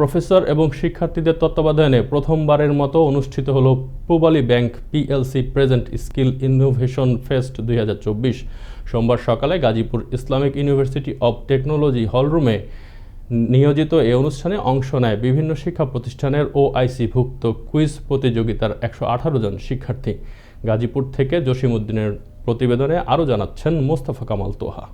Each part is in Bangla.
প্রফেসর এবং শিক্ষার্থীদের তত্ত্বাবধানে প্রথমবারের মতো অনুষ্ঠিত হল Pubali bank PLC present skill innovation fest দুই হাজার চব্বিশ। সোমবার সকালে Gazipur Islamic university of technology হলরুমে নিয়োজিত এই অনুষ্ঠানে অংশ নেয় বিভিন্ন শিক্ষা প্রতিষ্ঠানের ওআইসিভুক্ত কুইজ প্রতিযোগিতার একশো আঠারো জন শিক্ষার্থী। গাজীপুর থেকে জসিমউদ্দিনের প্রতিবেদনে আরও জানাচ্ছেন মোস্তফা কামাল তোহা।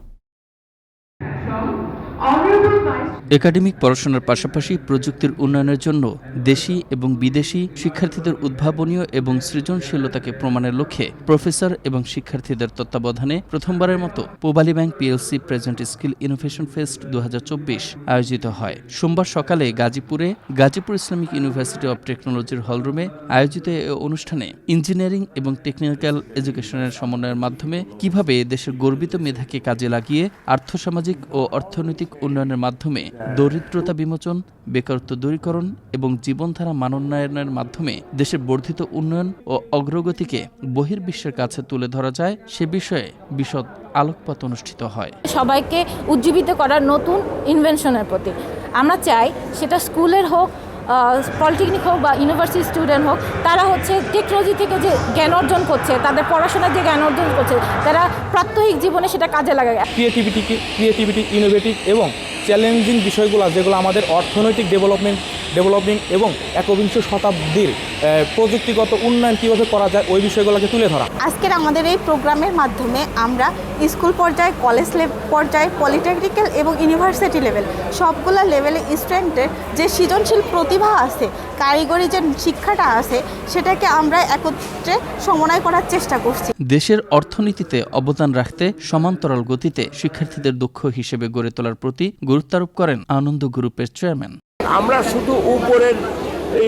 একাডেমিক পড়াশোনার পাশাপাশি প্রযুক্তির উন্নয়নের জন্য দেশি এবং বিদেশি শিক্ষার্থীদের উদ্ভাবনীয় এবং সৃজনশীলতাকে প্রমাণের লক্ষ্যে প্রফেসর এবং শিক্ষার্থীদের তত্ত্বাবধানে প্রথমবারের মতো Pubali bank PLC present skill innovation fest দু হাজার চব্বিশ আয়োজিত হয়। সোমবার সকালে গাজীপুরে গাজীপুর ইসলামিক ইউনিভার্সিটি অব টেকনোলজির হলরুমে আয়োজিত এ অনুষ্ঠানে ইঞ্জিনিয়ারিং এবং টেকনিক্যাল এডুকেশনের সমন্বয়ের মাধ্যমে কীভাবে দেশের গর্বিত মেধাকে কাজে লাগিয়ে আর্থসামাজিক ও অর্থনৈতিক উন্নয়নের মাধ্যমে দরিদ্রতা বিমোচন বেকারত্ব দূরীকরণ এবং জীবনধারা মানোন্নয়নের মাধ্যমে দেশের বর্ধিত উন্নয়ন ও অগ্রগতিকে বহির্বিশ্বের কাছে তুলে ধরা যায় সে বিষয়ে বিশদ আলোকপাত অনুষ্ঠিত হয়। সবাইকে উজ্জীবিত করার নতুন ইনভেনশনের প্রতি। আমরা চাই সেটা স্কুলের হোক পলিটেকনিক হোক বা ইউনিভার্সিটি স্টুডেন্ট হোক, তারা হচ্ছে টেকনোলজি থেকে যে জ্ঞান অর্জন করছে, তাদের পড়াশোনার যে জ্ঞান অর্জন করছে, তারা প্রাত্যহিক জীবনে সেটা কাজে লাগায়। ক্রিয়েটিভিটি ক্রিয়েটিভিটি ইনোভেটিভ এবং চ্যালেঞ্জিং বিষয়গুলো, যেগুলো আমাদের অর্থনৈতিক ডেভেলপমেন্ট ডেভেলপিং এবং একবিংশ শতাব্দীর প্রযুক্তিগত উন্নয়ন কীভাবে করা যায় ওই বিষয়গুলোকে তুলে ধরা। আজকের আমাদের এই প্রোগ্রামের মাধ্যমে আমরা স্কুল পর্যায়ে কলেজ পর্যায়ে পলিটেকনিক্যাল এবং ইউনিভার্সিটি লেভেল সবগুলো লেভেলে স্টুডেন্টের যে সৃজনশীল প্রতিভা আছে কারিগরি যে শিক্ষাটা আছে সেটাকে আমরা একত্রে সমন্বয় করার চেষ্টা করছি। দেশের অর্থনীতিতে অবদান রাখতে সমান্তরাল গতিতে শিক্ষার্থীদের দক্ষ হিসেবে গড়ে তোলার প্রতি গুরুত্বারোপ করেন আনন্দ গ্রুপের চেয়ারম্যান। আমরা শুধু উপরের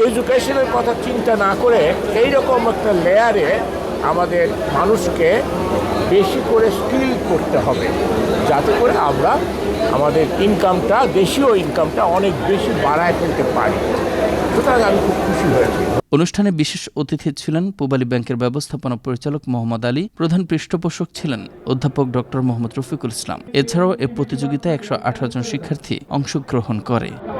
এডুকেশনের কথা চিন্তা না করে এই রকম একটা লেয়ারে আমাদের মানুষকে বেশি করে স্কিল করতে হবে, যাতে করে আমরা আমাদের ইনকামটা দেশীয় ইনকামটা অনেক বেশি বাড়ায় ফেলতে পারি। সুতরাং আমি খুব খুশি হয়েছি। অনুষ্ঠানে বিশেষ অতিথি ছিলেন পূবালী ব্যাংকের ব্যবস্থাপনা পরিচালক মোহাম্মদ আলী, প্রধান পৃষ্ঠপোষক ছিলেন অধ্যাপক ডক্টর মোহাম্মদ রফিকুল ইসলাম। এছাড়াও এ প্রতিযোগিতায় একশো আঠারো জন শিক্ষার্থী অংশগ্রহণ করে।